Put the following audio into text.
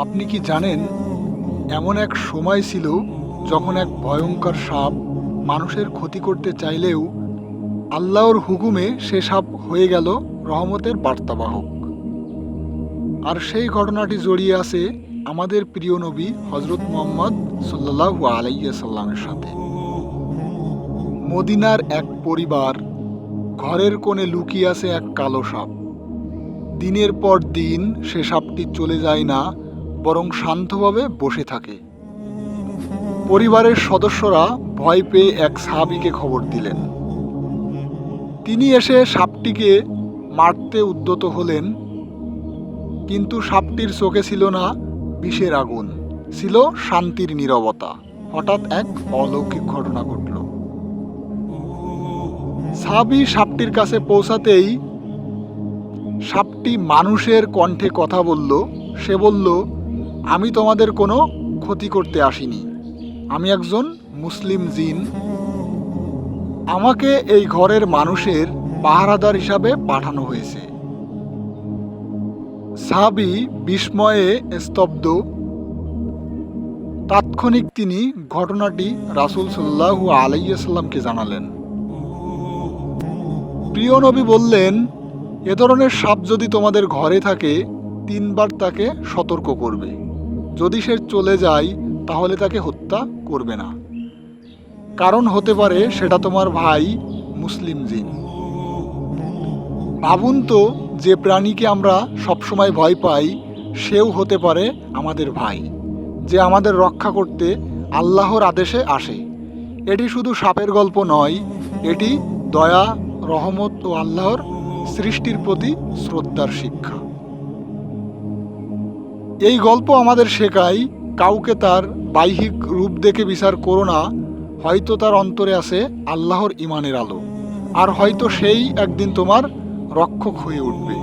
আপনি কি জানেন, এমন এক সময় ছিল যখন এক ভয়ঙ্কর সাপ মানুষের ক্ষতি করতে চাইলেও আল্লাহর হুকুমে সে সাপ হয়ে গেল রহমতের বার্তাবাহক। আর সেই ঘটনাটি জড়িয়ে আছে আমাদের প্রিয় নবী হজরত মোহাম্মদ সাল্লাহ আলাইসাল্লামের সাথে। মদিনার এক পরিবার ঘরের কোণে লুকিয়ে আছে এক কালো সাপ। দিনের পর দিন সে সাপটি চলে যায় না বরং শান্তভাবে বসে থাকে। পরিবারের সদস্যরা ভয় পেয়ে এক সাহাবিকে খবর দিলেন। তিনি এসে সাপটিকে মারতে উদ্যত হলেন, কিন্তু সাপটির চোখে ছিল না বিষের আগুন, ছিল শান্তির নীরবতা। হঠাৎ এক অলৌকিক ঘটনা ঘটল। সাবি সাপটির কাছে পৌঁছাতেই সাপটি মানুষের কণ্ঠে কথা বলল, সে বলল আমি তোমাদের কোনো ক্ষতি করতে আসিনি। আমি একজন মুসলিম জিন। আমাকে এই ঘরের মানুষের পাহারাদার হিসাবে পাঠানো হয়েছে। সাবি বিস্ময়ে স্তব্ধ। তাৎক্ষণিক তিনি ঘটনাটি রাসুল সাল্লাহু আলাইসাল্লামকে জানালেন। প্রিয় নবী বললেন, এ ধরনের সাপ যদি তোমাদের ঘরে থাকে, তিনবার তাকে সতর্ক করবে। যদি সে চলে যায়, তাহলে তাকে হত্যা করবে না। কারণ হতে পারে সেটা তোমার ভাই মুসলিম জিন। ভাবুন তো, যে প্রাণীকে আমরা সবসময় ভয় পাই, সেও হতে পারে আমাদের ভাই, যে আমাদের রক্ষা করতে আল্লাহর আদেশে আসে। এটি শুধু সাপের গল্প নয়, এটি দয়া, রহমত ও আল্লাহর সৃষ্টির প্রতি শ্রদ্ধার শিক্ষা। এই গল্প আমাদের শেখায় কাউকে তার বাহ্যিক রূপ দেখে বিচার করো না, হয়তো তার অন্তরে আছে আল্লাহর ইমানের আলো। আর হয়তো সেই একদিন তোমার রক্ষক হয়ে উঠবে।